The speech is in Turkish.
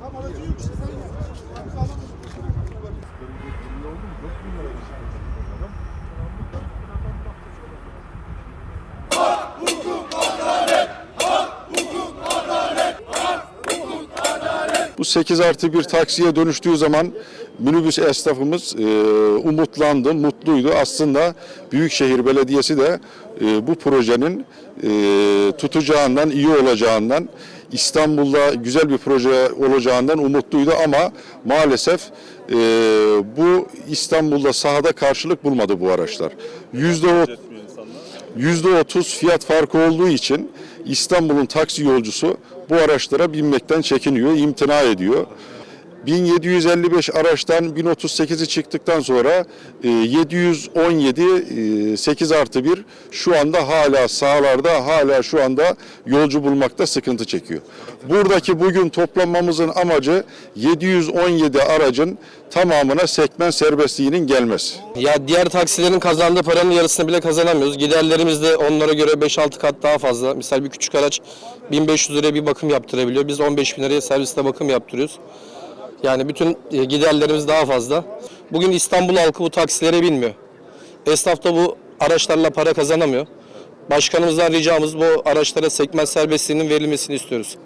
Tam aracı yok işte sen gel. Sağlam olsun. 8 artı bir taksiye dönüştüğü zaman minibüs esnafımız e, umutlandı, mutluydu. Aslında Büyükşehir Belediyesi de e, bu projenin e, tutacağından, iyi olacağından, İstanbul'da güzel bir proje olacağından umutluydu ama maalesef e, bu İstanbul'da sahada karşılık bulmadı bu araçlar. Yüzde ot- %30 fiyat farkı olduğu için İstanbul'un taksi yolcusu bu araçlara binmekten çekiniyor, imtina ediyor. 1755 araçtan 1038'i çıktıktan sonra e, 717 e, 8 artı 1 şu anda hala sahalarda hala şu anda yolcu bulmakta sıkıntı çekiyor. Buradaki bugün toplanmamızın amacı 717 aracın tamamına sekmen serbestliğinin gelmesi. Ya diğer taksilerin kazandığı paranın yarısını bile kazanamıyoruz. Giderlerimiz de onlara göre 5-6 kat daha fazla. Misal bir küçük araç 1500 liraya bir bakım yaptırabiliyor. Biz 15 bin liraya serviste bakım yaptırıyoruz. Yani bütün e, giderlerimiz daha fazla. Bugün İstanbul halkı bu taksilere binmiyor. Esnaf da bu araçlarla para kazanamıyor. Başkanımızdan ricamız bu araçlara sekmen serbestliğinin verilmesini istiyoruz.